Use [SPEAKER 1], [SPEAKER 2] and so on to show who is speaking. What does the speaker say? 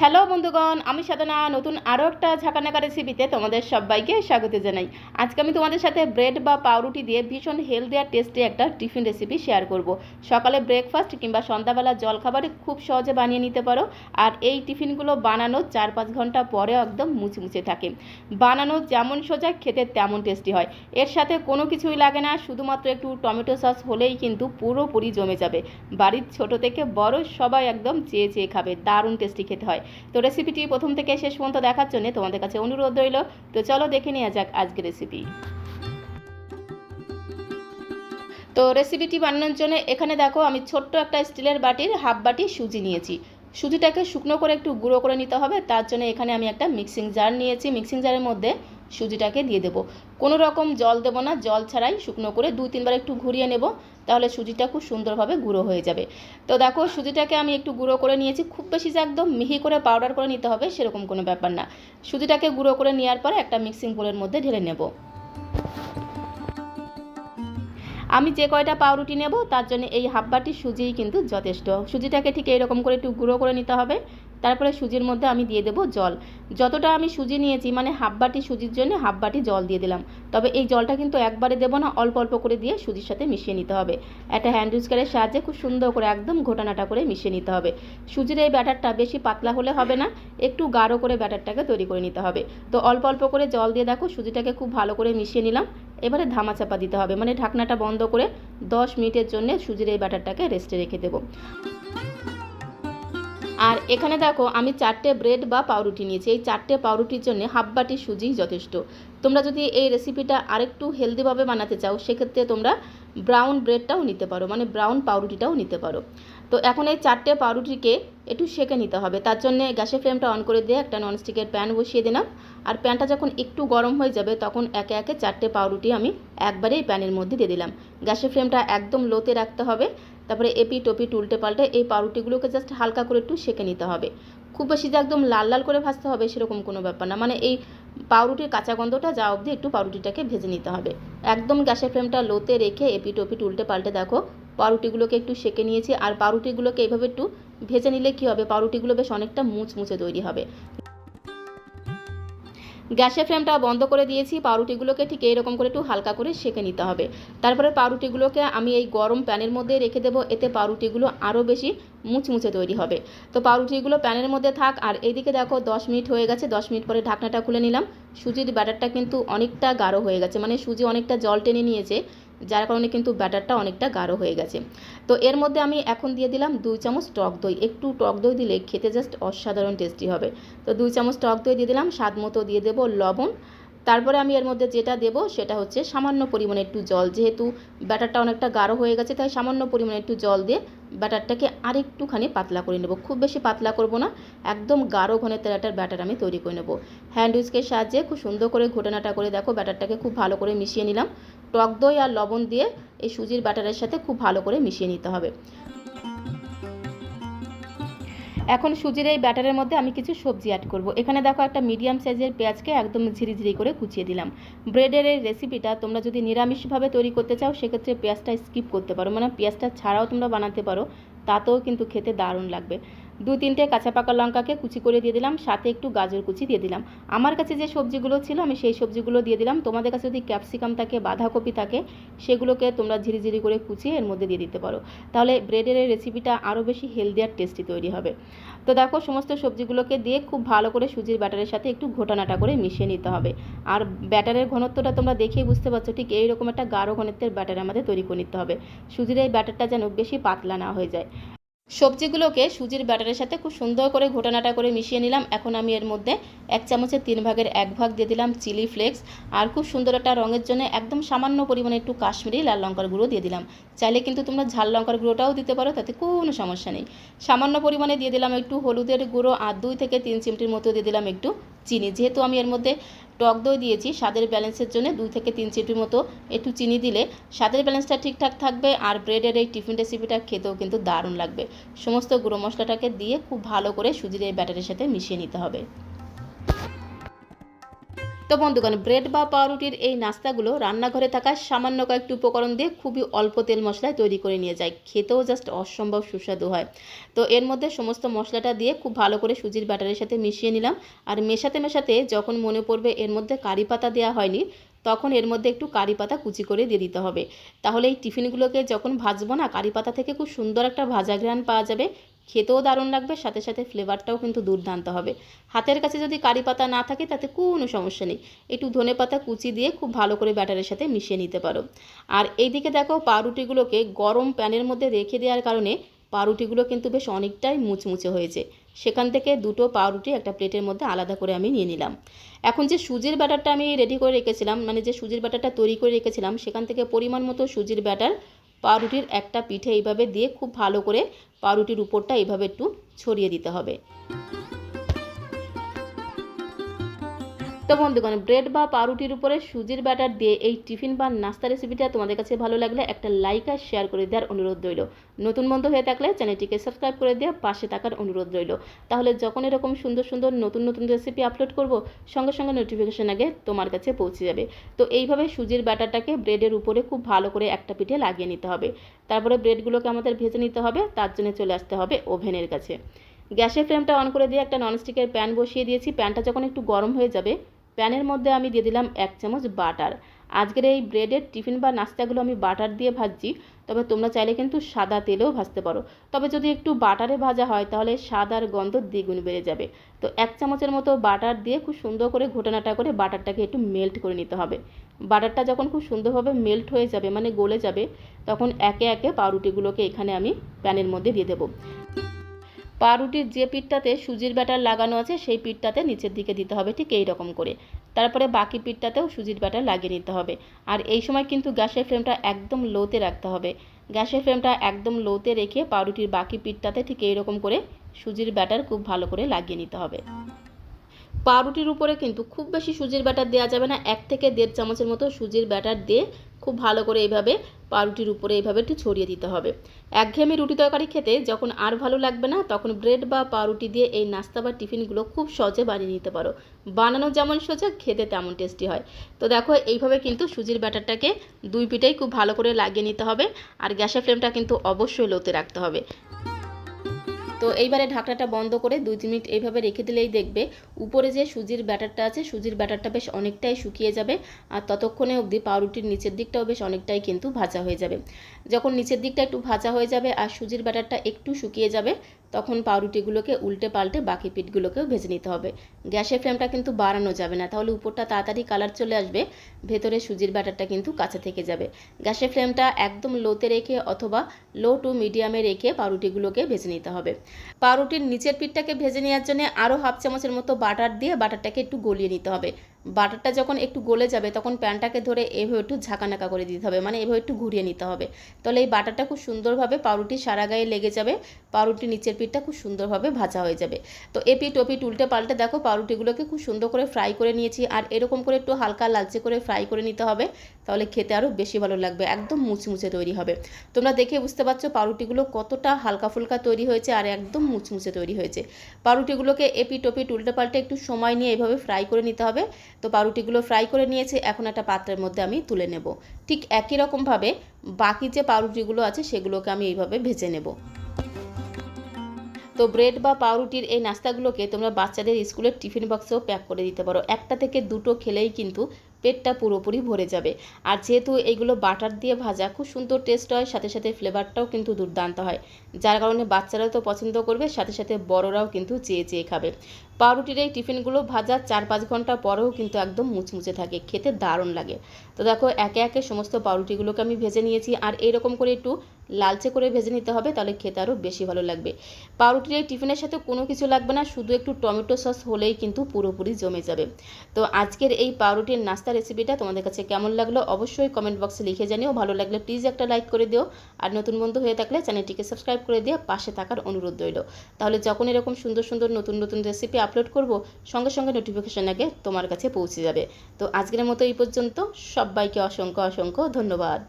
[SPEAKER 1] Hello বন্ধুগণ, আমি সাধনা। নতুন আরও একটা ঝাঁকানাকা রেসিপিতে তোমাদের সবাইকে স্বাগত জানাই। আজকে আমি তোমাদের সাথে ব্রেড বা পাউরুটি দিয়ে ভীষণ হেলদি আর টেস্টি একটা টিফিন রেসিপি শেয়ার করব। সকালে ব্রেকফাস্ট কিংবা সন্ধ্যাবেলা জলখাবারে খুব সহজে বানিয়ে নিতে পারো। আর এই টিফিনগুলো বানানোর চার পাঁচ ঘণ্টা পরেও একদম মুচমুচে থাকে। বানানো যেমন সোজা, খেতে তেমন টেস্টি হয়। এর সাথে কোনো কিছুই লাগে না, শুধুমাত্র একটু টমেটো সস হলেই কিন্তু পুরোপুরি জমে যাবে। বাড়ির ছোট থেকে বড় সবাই একদম চেয়ে চেয়ে খাবে, দারুণ টেস্টি খেতে হয়। তো রেসিপিটি প্রথম থেকে শেষ পর্যন্ত দেখার জন্য তোমাদের কাছে অনুরোধ রইল। তো চলো দেখে নেওয়া যাক আজকে রেসিপি তো রেসিপিটি বানানোর জন্য এখানে দেখো আমি ছোট্ট একটা স্টিলের বাটির হাফ বাটি সুজি নিয়েছি। সুজিটাকে শুকনো করে একটু গুঁড়ো করে নিতে হবে। তার জন্য এখানে আমি একটা মিক্সিং জার নিয়েছি। মিক্সিং জারের মধ্যে সুজিটাকে দিয়ে দেবো। কোনো রকম জল দেবো না, জল ছাড়াই শুকনো করে দু তিনবার একটু ঘুরিয়ে নেব, তাহলে সুজিটা খুব সুন্দরভাবে গুঁড়ো হয়ে যাবে। তো দেখো, সুজিটাকে আমি একটু গুঁড়ো করে নিয়েছি, খুব বেশি যে একদম মিহি করে পাউডার করে নিতে হবে সেরকম কোনো ব্যাপার না। সুজিটাকে গুঁড়ো করে নেওয়ার পরে একটা মিক্সিং বোলের মধ্যে ঢেলে নেব। আমি যে কয়টা পাউরুটি নেব, তার জন্য এই হাফ বাটি সুজিই কিন্তু যথেষ্ট। সুজিটাকে ঠিক এইরকম করে একটু গুঁড়ো করে নিতে হবে। তারপরে সুজির মধ্যে আমি দিয়ে দেবো জল। যতটা আমি সুজি নিয়েছি মানে হাফ বাটি সুজির জন্য হাফ বাটি জল দিয়ে দিলাম। তবে এই জলটা কিন্তু একবারে দেবো না, অল্প অল্প করে দিয়ে সুজির সাথে মিশিয়ে নিতে হবে। একটা হ্যান্ড উইস্কারের সাহায্যে খুব সুন্দর করে একদম ঘোটানাটা করে মিশিয়ে নিতে হবে। সুজির এই ব্যাটারটা বেশি পাতলা হলে হবে না, একটু গাঢ় করে ব্যাটারটাকে তৈরি করে নিতে হবে। তো অল্প অল্প করে জল দিয়ে দেখো, সুজিটাকে খুব ভালো করে মিশিয়ে নিলাম। এবারে ধামা চাপা দিতে হবে মানে ঢাকনাটা বন্ধ করে দশ মিনিটের জন্য সুজির এই ব্যাটারটাকে রেস্টে রেখে দেবো। আর এখানে দেখো, আমি চারটে ব্রেড বা পাউরুটি নিয়েছি। এই চারটে পাউরুটির জন্য হাফ বাটি সুজি যথেষ্ট। তোমরা যদি এই রেসিপিটা আরেকটু হেলদিভাবে বানাতে চাও, সেক্ষেত্রে তোমরা ব্রাউন ব্রেডটাও নিতে পারো মানে ব্রাউন পাউরুটিটাও নিতে পারো। তো এখন এই চারটে পাউরুটিকে একটু সেঁকে নিতে হবে। তার জন্য গ্যাসের ফ্লেমটা অন করে দিয়ে একটা ননস্টিকের প্যান বসিয়ে দিলাম। আর প্যানটা যখন একটু গরম হয়ে যাবে, তখন একে একে চারটে পাউরুটি আমি একবারেই প্যানের মধ্যে দিয়ে দিলাম। গ্যাসের ফ্লেমটা একদম লোতে রাখতে হবে। তারপরে এপি টপি টুলটে পাল্টে এই পাউরুটিগুলোকে জাস্ট হালকা করে একটু সেঁকে নিতে হবে। খুব বেশি যে একদম লাল লাল করে ভাজতে হবে সেরকম কোনো ব্যাপার না। মানে এই পাউরুটির কাঁচা গন্ধটা যা অবধি একটু পাউরুটিটাকে ভেজে নিতে হবে। একদম গ্যাসের ফ্লেমটা লোতে রেখে এপি টপি টুলটে পাল্টে দেখো, পাউরুটিগুলোকে একটু সেঁকে নিয়েছি। আর পাউরুটিগুলোকে এইভাবে একটু ভেজে নিলে কী হবে? পাউরুটিগুলো বেশ অনেকটা মুচমুচে তৈরি হবে। গ্যাসের ফ্লেমটা বন্ধ করে দিয়েছি, পাউরুটিগুলোকে ঠিক এইরকম করে একটু হালকা করে সেঁকে নিতে হবে। তারপরে পাউরুটিগুলোকে আমি এই গরম প্যানের মধ্যে রেখে দেবো, এতে পাউরুটিগুলো আরও বেশি মুচমুচে তৈরি হবে। তো পাউরুটিগুলো প্যানের মধ্যে থাক, আর এইদিকে দেখো দশ মিনিট হয়ে গেছে, দশ মিনিট পরে ঢাকনাটা খুলে নিলাম। সুজির ব্যাটারটা কিন্তু অনেকটা গাঢ় হয়ে গেছে মানে সুজি অনেকটা জল টেনে নিয়েছে। যার কারণে কিন্তু ব্যাটারটা অনেকটা গাঢ় হয়ে গেছে। তো এর মধ্যে আমি এখন দিয়ে দিলাম দুই চামচ টক দই। একটু টক দই দিলে খেতে জাস্ট অসাধারণ টেস্টি হবে। তো দুই চামচ টক দই দিয়ে দিলাম, স্বাদ মতো দিয়ে দেবো লবণ। তারপরে আমি এর মধ্যে যেটা দেব সেটা হচ্ছে সামান্য পরিমাণে একটু জল। যেহেতু ব্যাটারটা অনেকটা গাঢ় হয়ে গেছে, তাই সামান্য পরিমাণে একটু জল দিয়ে ব্যাটারটাকে আরেকটুখানি পাতলা করে নেব। খুব বেশি পাতলা করব না, একদম গাঢ় ঘনের তেরাটার ব্যাটার আমি তৈরি করে নেব। হ্যান্ড উইস্কের সাহায্যে খুব সুন্দর করে ঘটনাটা করে দেখো, ব্যাটারটাকে খুব ভালো করে মিশিয়ে নিলাম। টক দই আর লবণ দিয়ে এই সুজির ব্যাটারের সাথে খুব ভালো করে মিশিয়ে নিতে হবে। এখন সুজির এই ব্যাটারের মধ্যে আমি কিছু সবজি অ্যাড করব। এখানে দেখো একটা মিডিয়াম সাইজের পেঁয়াজকে একদম ঝিরিঝিরি করে কুচিয়ে দিলাম। ব্রেডের এই রেসিপিটা তোমরা যদি নিরামিষভাবে তৈরি করতে চাও, সেক্ষেত্রে পেঁয়াজটা স্কিপ করতে পারো। মানে পেঁয়াজটা ছাড়াও তোমরা বানাতে পারো, তাতেও কিন্তু খেতে দারুণ লাগবে। দু তিনটে কাঁচা পাকা লঙ্কাকে কুচি করে দিয়ে দিলাম, সাথে একটু গাজর কুচি দিয়ে দিলাম। আমার কাছে যে সবজিগুলো ছিল, আমি সেই সবজিগুলো দিয়ে দিলাম। তোমাদের কাছে যদি ক্যাপসিকাম থাকে, বাঁধাকপি থাকে, সেগুলোকে তোমরা ঝিরিঝিরি করে কুচিয়ে এর মধ্যে দিয়ে দিতে পারো। তাহলে ব্রেডের রেসিপিটা আরও বেশি হেলদি আর টেস্টি তৈরি হবে। তো দেখো, সমস্ত সবজিগুলোকে দিয়ে খুব ভালো করে সুজির ব্যাটারের সাথে একটু ঘোটানাটা করে মিশিয়ে নিতে হবে। আর ব্যাটারের ঘনত্বটা তোমরা দেখেই বুঝতে পারছ, ঠিক এইরকম একটা গাঢ় ঘনত্বের ব্যাটার আমাদের তৈরি করে নিতে হবে। সুজির এই ব্যাটারটা যেন বেশি পাতলা না হয়ে যায়। সবজিগুলোকে সুজির ব্যাটারের সাথে খুব সুন্দর করে ঘোটানাটা করে মিশিয়ে নিলাম। এখন আমি এর মধ্যে এক চামচের তিন ভাগের এক ভাগ দিয়ে দিলাম চিলি ফ্লেক্স আর খুব সুন্দর একটা রঙের জন্য একদম সামান্য পরিমাণে একটু কাশ্মীরি লাল লঙ্কার গুঁড়ো দিয়ে দিলাম। চাইলে কিন্তু তোমরা ঝাল লঙ্কার গুঁড়োটাও দিতে পারো, তাতে কোনো সমস্যা নেই। সামান্য পরিমাণে দিয়ে দিলাম একটু হলুদের গুঁড়ো আর দুই থেকে তিন চিমটির মতো দিয়ে দিলাম একটু চিনি। যেহেতু আমি এর মধ্যে টক দই দিয়েছি, স্বাদের ব্যালেন্সের জন্য দুই থেকে তিন চিমটির মতো একটু চিনি দিলে স্বাদের ব্যালেন্সটা ঠিকঠাক থাকবে আর ব্রেডের এই টিফিন রেসিপিটা খেতেও কিন্তু দারুণ লাগবে। সমস্ত গুঁড়ো মশলাটাকে দিয়ে খুব ভালো করে সুজির এই ব্যাটারের সাথে মিশিয়ে নিতে হবে। তো বন্ধুগণ ব্রেড বা পাউরুটির এই নাস্তাগুলো রান্নাঘরে থাকা সামান্য কয়েকটি উপকরণ দিয়ে খুবই অল্প তেল মশলায় তৈরি করে নিয়ে যায়। খেতেও জাস্ট অসম্ভব সুস্বাদু হয়। তো এর মধ্যে সমস্ত মশলাটা দিয়ে খুব ভালো করে সুজির ব্যাটারের সাথে মিশিয়ে নিলাম। আর মেশাতে মেশাতে যখন মনে পড়বে এর মধ্যে কারি পাতা দেওয়া হয়নি, তখন এর মধ্যে একটু কারি পাতা কুচি করে দিয়ে দিতে হবে। তাহলে এই টিফিনগুলোকে যখন ভাজবো না, কারি পাতা থেকে খুব সুন্দর একটা ভাজা ঘ্রাণ পাওয়া যাবে। খেতেও দারুণ লাগবে, সাথে সাথে ফ্লেভারটাও কিন্তু দুর্দান্ত হবে। হাতের কাছে যদি কারি পাতা না থাকে, তাতে কোনো সমস্যা নেই। একটু ধনে পাতা কুচি দিয়ে খুব ভালো করে ব্যাটারের সাথে মিশিয়ে নিতে পারো। আর এইদিকে দেখো, পাউরুটিগুলোকে গরম প্যানের মধ্যে রেখে দেওয়ার কারণে পাউরুটিগুলো কিন্তু বেশ অনেকটাই মুচমুচে হয়েছে। সেখান থেকে দুটো পাউরুটি একটা প্লেটের মধ্যে আলাদা করে আমি নিয়ে নিলাম। এখন যে সুজির ব্যাটারটা আমি রেডি করে রেখেছিলাম মানে যে সুজির ব্যাটারটা তৈরি করে রেখেছিলাম, সেখান থেকে পরিমাণ মতো সুজির ব্যাটার পাউরুটির একটা পিঠে এইভাবে দিয়ে খুব ভালো করে পাউরুটির উপরটা এভাবে একটু ছড়িয়ে দিতে হবে। তো বন্ধুগণ ব্রেড বা পাউরুটির উপরে সুজির ব্যাটার দিয়ে এই টিফিন বা নাস্তা রেসিপিটা তোমাদের কাছে ভালো লাগলে একটা লাইক আর শেয়ার করে দেওয়ার অনুরোধ রইল। নতুন বন্ধু হয়ে থাকলে চ্যানেলটিকে সাবস্ক্রাইব করে দিয়ে পাশে থাকার অনুরোধ রইল। তাহলে যখন এরকম সুন্দর সুন্দর নতুন নতুন রেসিপি আপলোড করব, সঙ্গে সঙ্গে নোটিফিকেশন আগে তোমার কাছে পৌঁছে যাবে। তো এইভাবে সুজির ব্যাটারটাকে ব্রেডের উপরে খুব ভালো করে একটা পিঠে লাগিয়ে নিতে হবে। তারপরে ব্রেডগুলোকে আমাদের ভেজে নিতে হবে, তার জন্য চলে আসতে হবে ওভেনের কাছে। গ্যাসের ফ্লেমটা অন করে দিয়ে একটা ননস্টিকের প্যান বসিয়ে দিয়েছি। প্যানটা যখন একটু গরম হয়ে যাবে প্যানের মধ্যে আমি দিয়ে দিলাম এক চামচ বাটার। আজকের এই ব্রেডের টিফিন বা নাস্তাগুলো আমি বাটার দিয়ে ভাজছি, তবে তোমরা চাইলে কিন্তু সাদা তেলেও ভাজতে পারো। তবে যদি একটু বাটারে ভাজা হয়, তাহলে সাদার গন্ধ দ্বিগুণ বেড়ে যাবে। তো এক চামচের মতো বাটার দিয়ে খুব সুন্দর করে ঘটনাটা করে বাটারটাকে একটু মেল্ট করে নিতে হবে। বাটারটা যখন খুব সুন্দরভাবে মেল্ট হয়ে যাবে মানে গলে যাবে, তখন একে একে পাউরুটিগুলোকে এখানে আমি প্যানের মধ্যে দিয়ে দেবো। পাউরুটির যে পিঠটাতে সুজির ব্যাটার লাগানো আছে, সেই পিঠটাতে নিচের দিকে দিতে হবে, ঠিক এই রকম করে। তারপরে বাকি পিঠটাতেও সুজির ব্যাটার লাগিয়ে নিতে হবে। আর এই সময় কিন্তু গ্যাসের ফ্লেমটা একদম লোতে রাখতে হবে। গ্যাসের ফ্লেমটা একদম লোতে রেখে পাউরুটির বাকি পিঠটাতে ঠিক এই রকম করে সুজির ব্যাটার খুব ভালো করে লাগিয়ে নিতে হবে। পাউরুটির উপরে কিন্তু খুব বেশি সুজির ব্যাটার দেওয়া যাবে না, এক থেকে দেড় চামচের মতো সুজির ব্যাটার দিয়ে খুব ভালো করে এইভাবে পাউরুটির উপরে এইভাবে একটু ছড়িয়ে দিতে হবে। একঘেয়েমি রুটি তরকারি খেতে যখন আর ভালো লাগবে না, তখন ব্রেড বা পাউরুটি দিয়ে এই নাস্তা বা টিফিনগুলো খুব সহজে বানিয়ে নিতে পারো। বানানো যেমন সোজা, খেতে তেমন টেস্টি হয়। তো দেখো, এইভাবে কিন্তু সুজির ব্যাটারটাকে দুই পিঠেই খুব ভালো করে লাগিয়ে নিতে হবে। আর গ্যাসের ফ্লেমটা কিন্তু অবশ্যই লোতে রাখতে হবে। তো এইবারে ঢাকনাটা বন্ধ করে দুই তিন মিনিট এইভাবে রেখে দিলেই দেখবে উপরে যে সুজির ব্যাটারটা আছে, সুজির ব্যাটারটা বেশ অনেকটাই শুকিয়ে যাবে আর ততক্ষণে অবধি পাউরুটির নিচের দিকটাও বেশ অনেকটাই কিন্তু ভাজা হয়ে যাবে। যখন নিচের দিকটা একটু ভাজা হয়ে যাবে আর সুজির ব্যাটারটা একটু শুকিয়ে যাবে তখন পাউরুটিগুলোকে উল্টে পাল্টে বাকি পিঠগুলোকেও ভেজে নিতে হবে। গ্যাসের ফ্লেমটা কিন্তু বাড়ানো যাবে না, তাহলে উপরটা তাড়াতাড়ি কালার চলে আসবে, ভেতরে সুজির ব্যাটারটা কিন্তু কাছে থেকে যাবে। গ্যাসের ফ্লেমটা একদম লোতে রেখে অথবা লো টু মিডিয়ামে রেখে পাউরুটিগুলোকে ভেজে নিতে হবে। পাউরুটির নিচের পিঠটাকে ভেজে নেওয়ার জন্য আরও হাফ চামচের মতো বাটার দিয়ে বাটারটাকে একটু গলিয়ে নিতে হবে। বাটারটা যখন একটু গলে যাবে, তখন প্যানটাকে ধরে এভাবে একটু ঝাঁকানাকা করে দিতে হবে মানে এভাবে একটু ঘুরিয়ে নিতে হবে। তাহলে এই বাটারটা খুব সুন্দরভাবে পাউরুটির সারা গায়ে লেগে যাবে পাউরুটির নিচের পিঠটা খুব সুন্দরভাবে ভাজা হয়ে যাবে। তো এপিট ওপিট উল্টে পাল্টে দেখো, পাউরুটিগুলোকে খুব সুন্দর করে ফ্রাই করে নিয়েছি, আর এরকম করে একটু হালকা লালচে করে ফ্রাই করে নিতে হবে, তাহলে খেতে আরও বেশি ভালো লাগবে, একদম মুচমুচে তৈরি হবে। তোমরা দেখে বুঝতে পারছ পাউরুটিগুলো কতটা হালকা ফুলকা তৈরি হয়েছে, আর একদম মুচমুচে তৈরি হয়েছে। পাউরুটিগুলোকে এপিট ওপিট উল্টে পাল্টে একটু সময় নিয়ে এভাবে ফ্রাই করে নিতে হবে তো পাউরুটিগুলো ফ্রাই করে নিয়েছি, এখন একটা পাত্রের মধ্যে আমি তুলে নেব। ঠিক একই রকমভাবে বাকি যে পাউরুটিগুলো আছে সেগুলোকে আমি এইভাবে ভেজে নেব। তো ব্রেড বা পাউরুটির এই নাস্তাগুলোকে তোমরা বাচ্চাদের স্কুলের টিফিন বক্সেও প্যাক করে দিতে পারো। একটা থেকে দুটো খেলেই কিন্তু পেটটা পুরোপুরি ভরে যাবে। আর যেহেতু এইগুলো বাটার দিয়ে ভাজা, খুব সুন্দর টেস্ট হয়, সাথে সাথে ফ্লেভারটাও কিন্তু দুর্দান্ত হয়। যার কারণে বাচ্চারাও তো পছন্দ করবে, সাথে সাথে বড়রাও কিন্তু চেয়ে চেয়ে খাবে। পাউরুটির এই টিফিনগুলো ভাজা চার পাঁচ ঘণ্টা পরেও কিন্তু একদম মুচমুচে থাকে, খেতে দারুণ লাগে। তো দেখো, একে একে সমস্ত পাউরুটিগুলোকে আমি ভেজে নিয়েছি, আর এইরকম করে একটু লালচে করে ভেজে নিতে হবে, তাহলে খেতে আরও বেশি ভালো লাগবে। পাউরুটির এই টিফিনের সাথে কোনো কিছু লাগবে না, শুধু একটু টমেটো সস হলেই কিন্তু পুরোপুরি জমে যাবে। তো আজকের এই পাউরুটির নাস্তা রেসিপিটা তোমাদের কাছে কেমন লাগল অবশ্যই কমেন্ট বক্সে লিখে জানিও। ভালো লাগলে প্লিজ একটা লাইক করে দিও। আর নতুন বন্ধু হয়ে থাকলে চ্যানেলটিকে সাবস্ক্রাইব করে দিয়ে পাশে থাকার অনুরোধ রইল। তাহলে যখন এরকম সুন্দর সুন্দর নতুন নতুন রেসিপি আপলোড করব, সঙ্গে সঙ্গে নোটিফিকেশান আগে তোমার কাছে পৌঁছে যাবে। তো আজকের মতো এই পর্যন্ত। সবাইকে অসংখ্য অসংখ্য ধন্যবাদ।